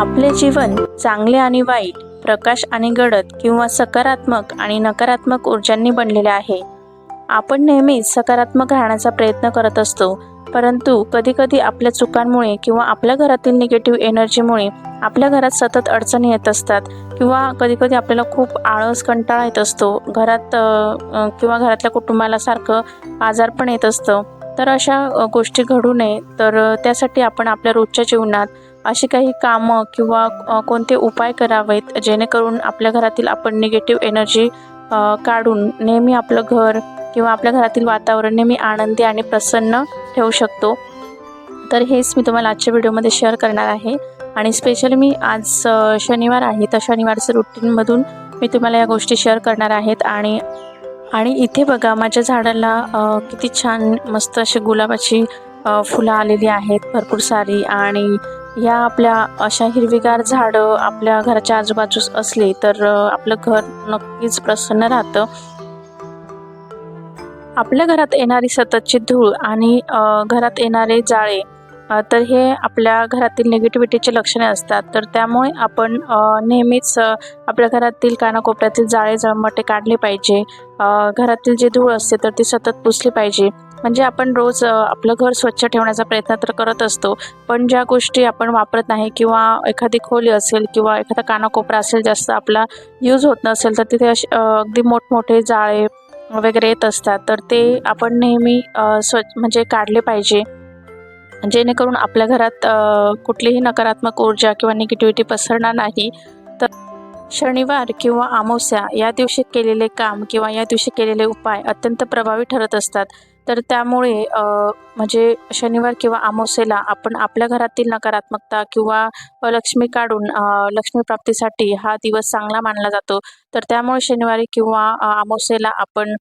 आपले जीवन चांगले आणि वाईट प्रकाश आणि गडद किंवा सकारात्मक आणि नकारात्मक ऊर्जांनी बनलेले आहे. आपण नेहमीच सकारात्मक राहण्याचा प्रयत्न करत असतो परंतु कधीकधी आपल्या चुकांमुळे किंवा आपल्या घरातील निगेटिव्ह एनर्जीमुळे आपल्या घरात सतत अडचणी येत असतात किंवा कधीकधी आपल्याला खूप आळस कंटाळा येत असतो. घरात किंवा घरातल्या कुटुंबाला सारखं आजार पण येत असतं. तर अशा गोष्टी घडू नये. तर त्यासाठी आपण आपल्या रोजच्या जीवनात अशी काही कामं किंवा कोणते उपाय करावेत जेणेकरून आपल्या घरातील आपण निगेटिव्ह एनर्जी काढून नेहमी आपलं घर किंवा आपल्या घरातील वातावरण नेहमी आनंदी आणि प्रसन्न ठेवू शकतो. तर हेच मी तुम्हाला आजच्या व्हिडिओमध्ये शेअर करणार आहे. आणि स्पेशली मी आज शनिवार आहे तर शनिवारचं रुटीनमधून मी तुम्हाला या गोष्टी शेअर करणार आहेत. आणि आणि इथे बघा माझ्या झाडाला किती छान मस्त अशी गुलाबाची फुलं आलेली आहेत भरपूर सारी. आणि या आपल्या अशा हिरवीगार झाडं आपल्या घराच्या आजूबाजूस असली तर आपलं घर नक्कीच प्रसन्न राहतं. आपल्या घरात येणारी सततची धूळ आणि घरात येणारे जाळे तर हे आपल्या घरातील निगेटिव्हिटीचे लक्षणे असतात. तर त्यामुळे आपण नेहमीच आपल्या घरातील कानाकोपऱ्यातील जाळे जळमटे काढले पाहिजे. घरातील जी धूळ असते तर ती सतत पुसली पाहिजे. म्हणजे आपण रोज आपलं घर स्वच्छ ठेवण्याचा प्रयत्न तर करत असतो पण ज्या गोष्टी आपण वापरत नाही किंवा एखादी खोली असेल किंवा एखादा कानाकोपरा असेल जास्त आपला यूज होत नसेल तर तिथे असे अगदी मोठमोठे जाळे वगैरे येत असतात. तर ते आपण नेहमी स्वच्छ म्हणजे काढले पाहिजे. जेणेकरून आपल्या घरात कुठलीही नकारात्मक ऊर्जा किंवा निगेटिव्हिटी पसरणार नाही. तर शनिवार किंवा अमावस्या या दिवशी केलेले काम किंवा या दिवशी केलेले उपाय अत्यंत प्रभावी ठरत असतात. तर त्यामुळे म्हणजे शनिवार किंवा अमावस्येला आपण आपल्या घरातील नकारात्मकता किंवा लक्ष्मी काढून लक्ष्मी प्राप्तीसाठी हा दिवस चांगला मानला जातो. तर त्यामुळे शनिवारी किंवा अमावस्येला आपण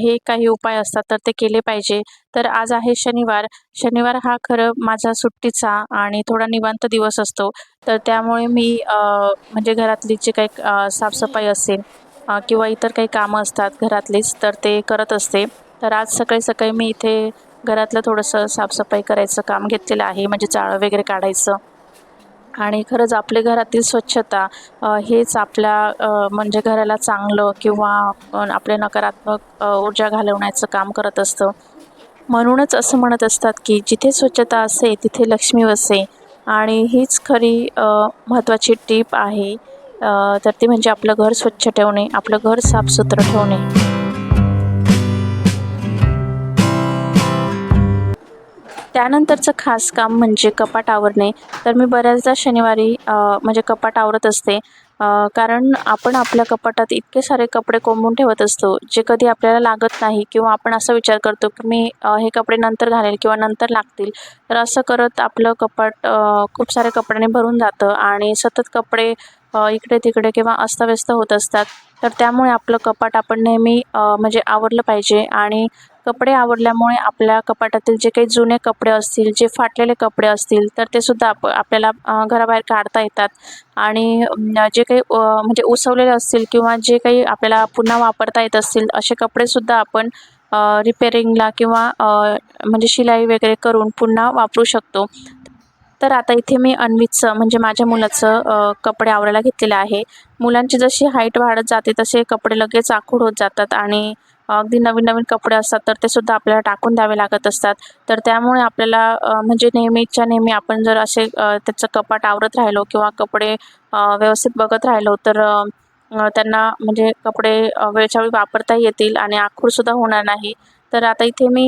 हे काही उपाय असतात तर ते केले पाहिजे. तर आज आहे शनिवार. शनिवार हा खरं माझा सुट्टीचा आणि थोडा निवांत दिवस असतो. तर त्यामुळे मी म्हणजे घरातली जे काही साफसफाई असेल किंवा इतर काही कामं असतात घरातलीच तर ते करत असते. तर आज सकाळी सकाळी मी इथे घरातलं थोडंसं साफसफाई करायचं काम घेतलेलं आहे म्हणजे चाळं वगैरे काढायचं. आणि खरंच आपल्या घरातील स्वच्छता हेच आपल्या म्हणजे घराला चांगलं किंवा आपले नकारात्मक ऊर्जा घालवण्याचं काम करत असतं. म्हणूनच असं म्हणत असतात की जिथे स्वच्छता असे तिथे लक्ष्मी वसे आणि हीच खरी महत्त्वाची टीप आहे. तर ती म्हणजे आपलं घर स्वच्छ ठेवणे आपलं घर साफसुथरं ठेवणे. त्यानंतरचं खास काम म्हणजे कपाट आवरणे. तर मी बऱ्याचदा शनिवारी म्हणजे कपाट आवरत असते. कारण आपण आपल्या कपाटात इतके सारे कपडे कोंबून ठेवत असतो जे कधी आपल्याला लागत नाही किंवा आपण असा विचार करतो की मी हे कपडे नंतर घालेल किंवा नंतर लागतील. तर असं करत आपलं कपाट खूप साऱ्या कपड्याने भरून जातं आणि सतत कपडे इकडे तिकडे किंवा अस्तव्यस्त होत असतात. तर त्यामुळे आपलं कपाट आपण नेहमी म्हणजे आवरलं पाहिजे आणि कपडे आवडल्यामुळे आपल्या कपाटातील जे काही जुने कपडे असतील जे फाटलेले कपडे असतील तर ते सुद्धा आप आपल्याला घराबाहेर काढता येतात. आणि जे काही म्हणजे उसवलेले असतील किंवा जे काही आपल्याला पुन्हा वापरता येत असतील असे कपडेसुद्धा आपण रिपेरिंगला किंवा म्हणजे शिलाई वगैरे करून पुन्हा वापरू शकतो. तर आता इथे मी अन्वितचं म्हणजे माझ्या मुलाचं कपडे आवरायला घेतलेलं आहे. मुलांची जशी हाईट वाढत जाते तसे कपडे लगेच आखूड होत जातात आणि अगदी नवीन नवीन कपडे असतात तर ते सुद्धा आपल्याला टाकून द्यावे लागत असतात. तर त्यामुळे आपल्याला म्हणजे नेहमीच्या नेहमी आपण जर असे त्याचं कपाट आवरत राहिलो किंवा कपडे व्यवस्थित बघत राहिलो तर त्यांना म्हणजे कपडे वेळच्या वेळी वापरता येतील आणि आखूडसुद्धा होणार नाही. तर आता इथे मी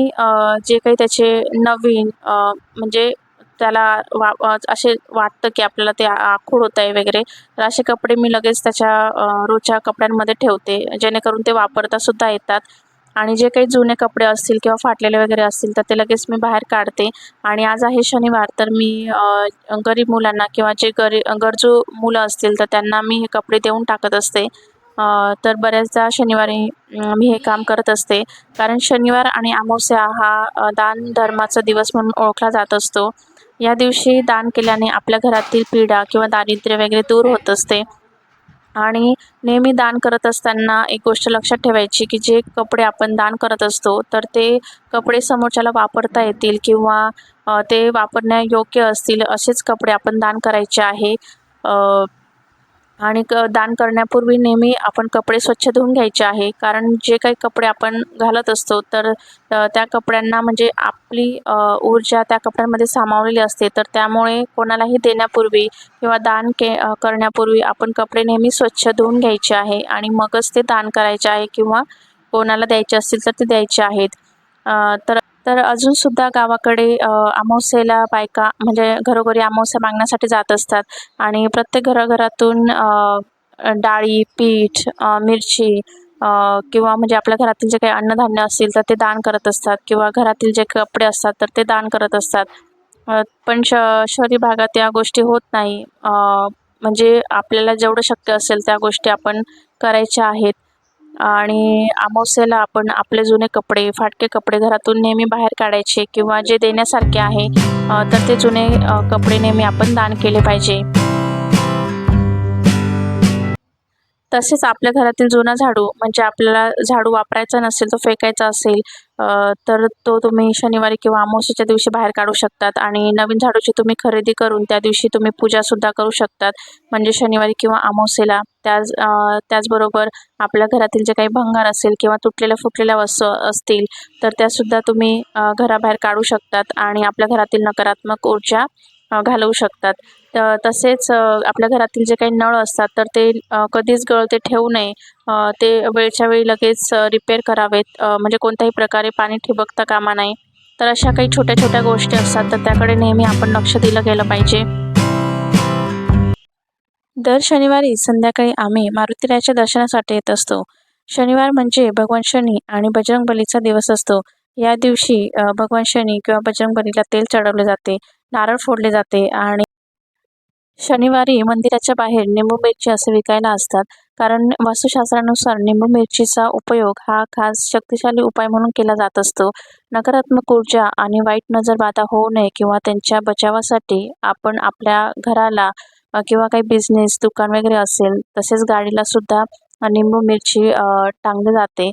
जे काही त्याचे नवीन म्हणजे त्याला वा असे वाटतं की आपल्याला ते आखूड होत आहे वगैरे. तर असे कपडे मी लगेच त्याच्या रोजच्या कपड्यांमध्ये ठेवते. जेणेकरून ते वापरता सुद्धा येतात. आणि जे काही जुने कपडे असतील किंवा फाटलेले वगैरे असतील तर ते लगेच मी बाहेर काढते. आणि आज आहे शनिवार तर मी गरीब मुलांना किंवा जे गरी गरजू मुलं असतील तर त्यांना मी हे कपडे देऊन टाकत असते. तर बऱ्याचदा शनिवारी मी हे काम करत असते. कारण शनिवार आणि अमावस्या हा दान धर्माचा दिवस म्हणून ओळखला जात असतो. या दिवशी दान केल्याने आपल्या घरातील पीडा किंवा दारिद्र्य वगैरे दूर होत असते. आणि नेहमी दान करत असताना एक गोष्ट लक्षात ठेवायची की जे कपडे आपण दान करत असतो तर ते कपडे समोरच्याला वापरता येतील किंवा ते वापरण्यायोग्य असतील असेच कपडे आपण दान करायचे आहे. आणि क दान करण्यापूर्वी नेहमी आपण कपडे स्वच्छ धुवून घ्यायचे आहे. कारण जे काही कपडे आपण घालत असतो तर त्या कपड्यांना म्हणजे आपली ऊर्जा त्या कपड्यांमध्ये सामावलेली असते. तर त्यामुळे कोणालाही देण्यापूर्वी किंवा दान के करण्यापूर्वी आपण कपडे नेहमी स्वच्छ धुवून घ्यायचे आहे आणि मगच ते दान करायचे आहे किंवा कोणाला द्यायचे असतील तर ते द्यायचे आहेत. तर तर अजूनसुद्धा गावाकडे अमावस्येला बायका म्हणजे घरोघरी अमावस्या मागण्यासाठी जात असतात. आणि प्रत्येक घराघरातून डाळी पीठ मिरची किंवा म्हणजे आपल्या घरातील जे काही अन्नधान्य असतील तर ते दान करत असतात. किंवा घरातील जे कपडे असतात तर ते दान करत असतात. पण श शहरी भागात या गोष्टी होत नाही. म्हणजे आपल्याला जेवढं शक्य असेल त्या गोष्टी आपण करायच्या आहेत. आणि अमावस्येला आपण आपले जुने कपडे फाटके कपडे घरातून नेहमी बाहेर काढायचे किंवा जे देण्यासारखे आहे तर ते जुने कपडे नेहमी आपण दान केले पाहिजे. तसेच आपल्या घरातील जुना झाडू म्हणजे आपल्याला झाडू वापरायचा नसेल तो फेकायचा असेल तर तो तुम्ही शनिवारी किंवा अमावस्येच्या दिवशी बाहेर काढू शकतात आणि नवीन झाडूची तुम्ही खरेदी करून त्या दिवशी तुम्ही पूजासुद्धा करू शकतात. म्हणजे शनिवारी किंवा अमावस्येला त्याच त्याचबरोबर आपल्या घरातील जे काही भंगार असेल किंवा तुटलेल्या फुटलेल्या वस्तू असतील तर त्यासुद्धा तुम्ही घराबाहेर काढू शकतात आणि आपल्या घरातील नकारात्मक ऊर्जा घालवू शकतात. तसेच आपल्या घरातील जे काही नळ असतात तर ते कधीच गळते ठेवू नये. ते वेळच्या वेळी लगेच रिपेअर करावेत. म्हणजे कोणत्याही प्रकारे पाणी ठिबकता कामा नाही तर अशा काही छोट्या छोट्या गोष्टी असतात तर त्याकडे नेहमी आपण लक्ष दिलं गेलं पाहिजे. दर शनिवारी संध्याकाळी आम्ही मारुतीरायाच्या दर्शनासाठी येत असतो. शनिवार म्हणजे भगवान शनी आणि बजरंगबलीचा दिवस असतो. या दिवशी भगवान शनी किंवा बजरंगबलीला तेल चढवले जाते नारळ फोडले जाते आणि शनिवारी मंदिराच्या बाहेर निंबू मिरची असे विकायला असतात. कारण वास्तुशास्त्रानुसार निंबू मिरचीचा उपयोग हा खास शक्तिशाली उपाय म्हणून केला जात असतो. नकारात्मक ऊर्जा आणि वाईट नजर बाधा होऊ नये किंवा त्यांच्या बचावासाठी आपण आपल्या घराला किंवा काही बिझनेस दुकान वगैरे असेल तसेच गाडीला सुद्धा निंबू मिरची टांगली जाते.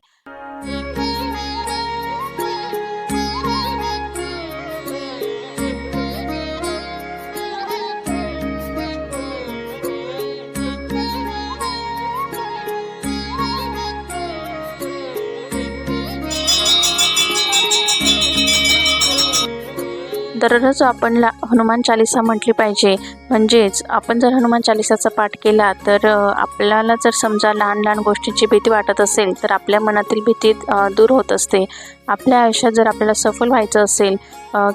दररोज आपण हनुमान चालिसा म्हटली पाहिजे. म्हणजेच आपण जर हनुमान चालिसाचा पाठ केला तर आपल्याला जर समजा लहान लहान गोष्टींची भीती वाटत असेल तर आपल्या मनातील भीती दूर होत असते. आपल्या आयुष्यात जर आपल्याला सफल व्हायचं असेल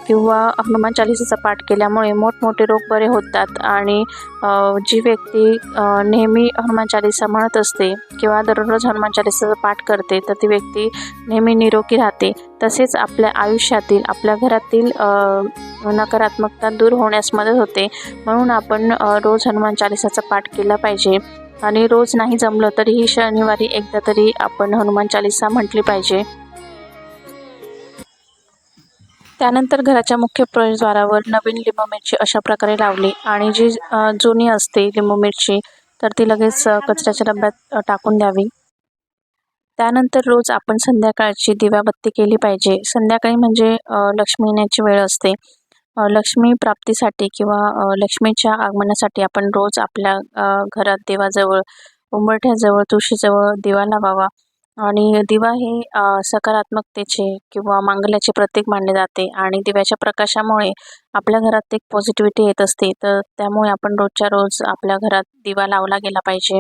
किंवा हनुमान चालिसाचा पाठ केल्यामुळे मोठमोठे रोग बरे होतात आणि जी व्यक्ती नेहमी हनुमान चालिसा म्हणत असते किंवा दररोज हनुमान चालिसाचा पाठ करते तर ती व्यक्ती नेहमी निरोगी राहते. तसेच आपल्या आयुष्यातील आपल्या घरातील नकारात्मकता दूर होण्यास मदत होते. म्हणून आपण रोज हनुमान चालिसाचा पाठ केला पाहिजे. आणि रोज नाही जमलं तरीही शनिवारी एकदा तरी आपण हनुमान चालिसा म्हटली पाहिजे. त्यानंतर घराच्या मुख्य प्रवेशद्वारावर नवीन लिंबू मिरची अशा प्रकारे लावली. आणि जी जुनी असते लिंबू मिरची तर ती लगेच कचऱ्याच्या डब्यात टाकून द्यावी. त्यानंतर रोज आपण संध्याकाळची दिवाबत्ती केली पाहिजे. संध्याकाळी म्हणजे लक्ष्मी येण्याची वेळ असते. लक्ष्मी प्राप्तीसाठी किंवा लक्ष्मीच्या आगमनासाठी आपण रोज आपल्या घरात देवाजवळ उंबरठ्याजवळ तुळशीजवळ दिवा लावावा. आणि दिवा हे सकारात्मकतेचे किंवा मांगल्याचे प्रतीक मानले जाते. आणि दिव्याच्या प्रकाशामुळे आपल्या घरात एक पॉझिटिव्हिटी येत असते. तर त्यामुळे आपण रोजच्या रोज आपल्या घरात दिवा लावला गेला पाहिजे.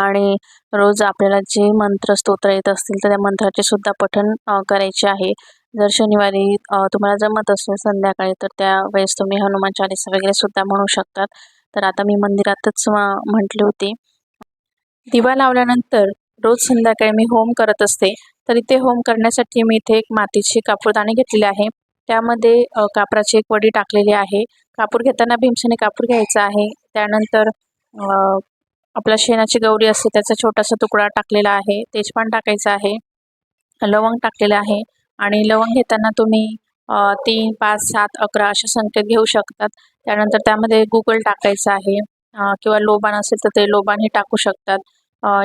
आणि रोज आपल्याला जे मंत्र स्तोत्र येत असतील तर त्या मंत्राचे सुद्धा पठण करायचे आहे. जर शनिवारी तुम्हाला जमत असेल संध्याकाळी तर त्यावेळेस तुम्ही हनुमान चालिसा वगैरे सुद्धा म्हणू शकतात. तर आता मी मंदिरातच म्हटली होती. दिवा लावल्यानंतर रोज संध्याकाळी मी होम करत असते. तर इथे होम करण्यासाठी मी इथे एक मातीची कापूरदाणी घेतलेली आहे. त्यामध्ये कापराची एक वडी टाकलेली आहे. कापूर घेताना भीमसेने कापूर घ्यायचा आहे. त्यानंतर आपल्या शेणाची गौरी असते त्याचा छोटासा तुकडा टाकलेला आहे. तेजपान टाकायचं आहे. लवंग टाकलेलं आहे. आणि लवंग घेताना तुम्ही तीन पाच सात अकरा असे संख्येत घेऊ शकतात. त्यानंतर त्यामध्ये गुगल टाकायचं आहे किंवा लोबान असेल तर ते लोबानही टाकू शकतात.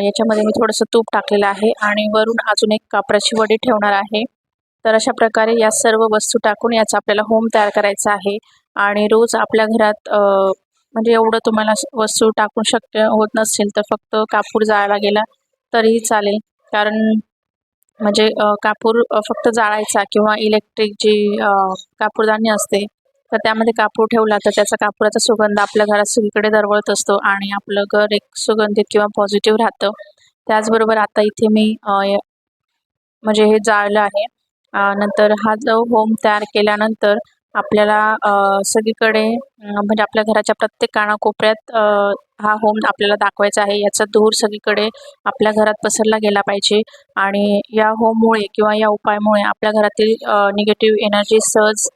याच्यामध्ये मी थोडंसं तूप टाकलेलं आहे आणि वरून अजून एक कापराची वडी ठेवणार आहे. तर अशा प्रकारे या सर्व वस्तू टाकून याचा आपल्याला होम तयार करायचा आहे. आणि रोज आपल्या घरात म्हणजे एवढं तुम्हाला वस्तू टाकून शक्य होत नसेल तर फक्त कापूर जायला गेला तरीही चालेल. कारण म्हणजे कापूर फक्त जाळायचा किंवा इलेक्ट्रिक जी कापूरदानी असते तर त्यामध्ये कापूर ठेवला तर त्याचा कापुराचा सुगंध आपल्या घरात सगळीकडे दरवळत असतो आणि आपलं घर एक सुगंधित किंवा पॉझिटिव्ह राहतं. त्याचबरोबर आता इथे मी म्हणजे हे जाळलं आहे. नंतर हा जो होम तयार केल्यानंतर आपल्याला सगळीकडे म्हणजे आपल्या घराच्या प्रत्येक कानाकोपऱ्यात हा होम आपल्याला दाखवायचा आहे. याचा धूर सगळीकडे आपल्या घरात पसरला गेला पाहिजे. आणि या होममुळे किंवा या उपायामुळे आपल्या घरातील निगेटिव्ह एनर्जी सहज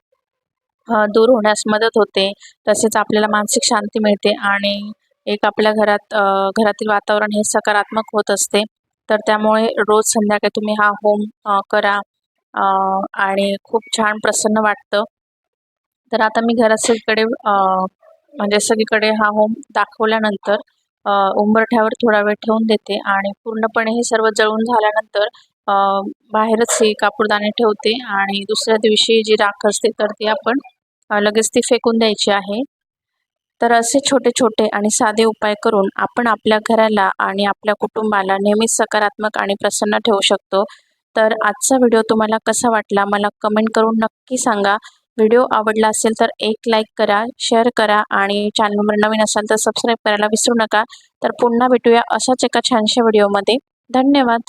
दूर होण्यास मदत होते. तसेच आपल्याला मानसिक शांती मिळते आणि एक आपल्या घरात घरातील वातावरण हे सकारात्मक होत असते. तर त्यामुळे रोज संध्याकाळी तुम्ही हा होम करा. आणि खूप छान प्रसन्न वाटतं. तर आता मी घरात सगळीकडे म्हणजे सगळीकडे हा होम दाखवल्यानंतर उंबरठ्यावर थोडा वेळ ठेवून देते आणि पूर्णपणे हे सर्व जळून झाल्यानंतर बाहेरच हे कापूरदाणे ठेवते आणि दुसऱ्या दिवशी जी राख असते तर ती आपण लगेच ती फेकून द्यायची आहे. तर असे छोटे छोटे आणि साधे उपाय करून आपण आपल्या घराला आणि आपल्या कुटुंबाला नेहमीच सकारात्मक आणि प्रसन्न ठेवू शकतो. तर आजचा व्हिडिओ तुम्हाला कसा वाटला मला कमेंट करून नक्की सांगा. व्हिडिओ आवडला असेल तर एक लाईक करा शेअर करा आणि चॅनलवर नवीन असाल तर सबस्क्राईब करायला विसरू नका. तर पुन्हा भेटूया अशाच एका छानशा व्हिडिओमध्ये. धन्यवाद.